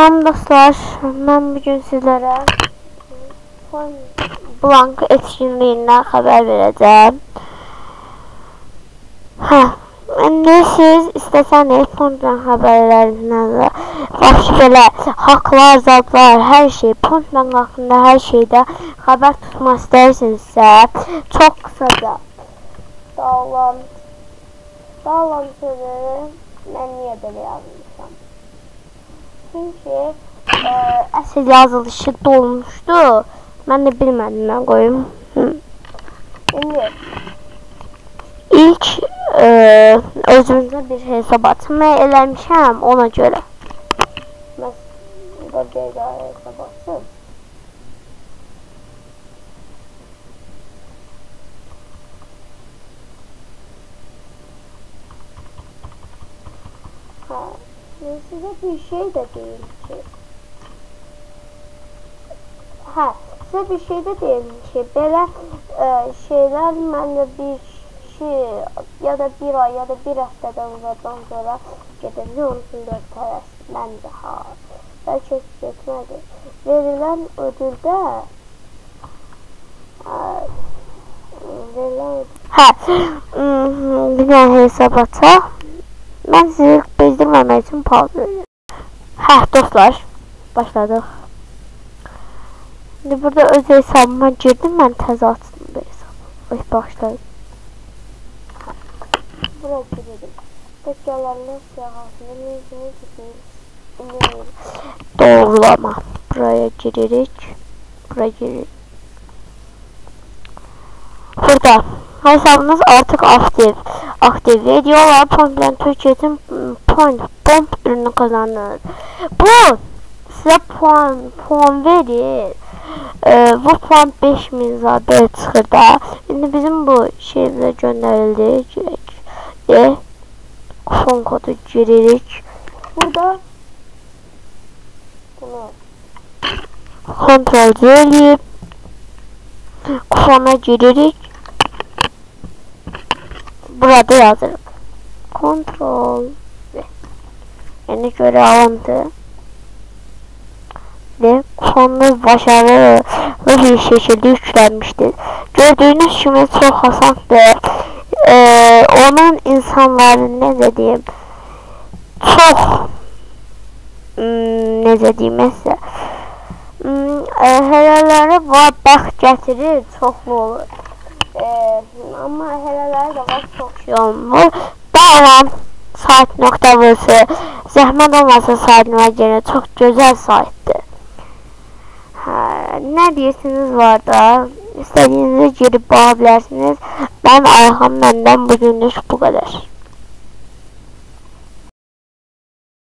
Salam dostlar, mən bugün sizlərə Blank etkinliyindən xəbər verəcəm. Hə, indi siz istəsəniz Pontlan xəbərlərindən də vəbşi belə haqlar, zadlar, hər şey, Pontlan haqqında hər şeydə xəbər tutmaq istəyirsinizsə, çox qısaca Dağlan Dağlan sözü mən niyə belə yazmışam? Çünki ə, əsl yazılışı dolmuşdu. Mən də bilmədim nə qoyum. Hı. İndi ilk ə, özümüzə bir hesab açma eləmişəm ona görə. Mən burada hesab açım. Ha, size bir şey de diyeyim ki. Ha, size bir şey de diyeyim ki, belə e, şeyler məndə bir şey ya da bir ay ya da bir həftədən uzaqdan sonra gedəcək onun üçün dörd tərəf məncə ha. Bəlkə getmədi. Verilən ödüldə verilən Hə, bir dənə hesab açaq. Mən sizi bezdirməmək üçün pauza verirəm. Hə, dostlar, başladıq. Şimdi burada öz hesabıma girdim, mən təzə açdım bir hesabı. Ay, başlayın. Buraya girelim. Tekrarlarının siyahasını neyini tutuyoruz. Doğrulama. Buraya giririk. Buraya giririk. Burada hesabınız artık aktif. Aktif videolar Pontland Türkiye'nin point bomb ürünü kazandınız. Bu size puan puan verir. Ee, bu puan 5000 zaten çıxır da. İndi bizim bu şeyimizə göndərildi. Girək. Kupon kodu giririk. Burada kontrol eləyib kupona giririk. Burada yazırıq. Kontrol V. Yəni görə alındı. ve konu başarılı bir şekilde yüklenmiştir. Gördüğünüz gibi çok hassastır. Ee, onun insanların ne dediğim çok hmm, ne dediğimizse hmm, e, helaları var bak getirir çoklu olur. Ee, ama helaları da var çok şey olmur. Bağlan site.vs Zəhmət olmasa saytına görə çox gözəl saytdır. ne diyorsunuz var da istediğinizi girip bakabilirsiniz. Ben Ayhan benden bugünlük bu kadar.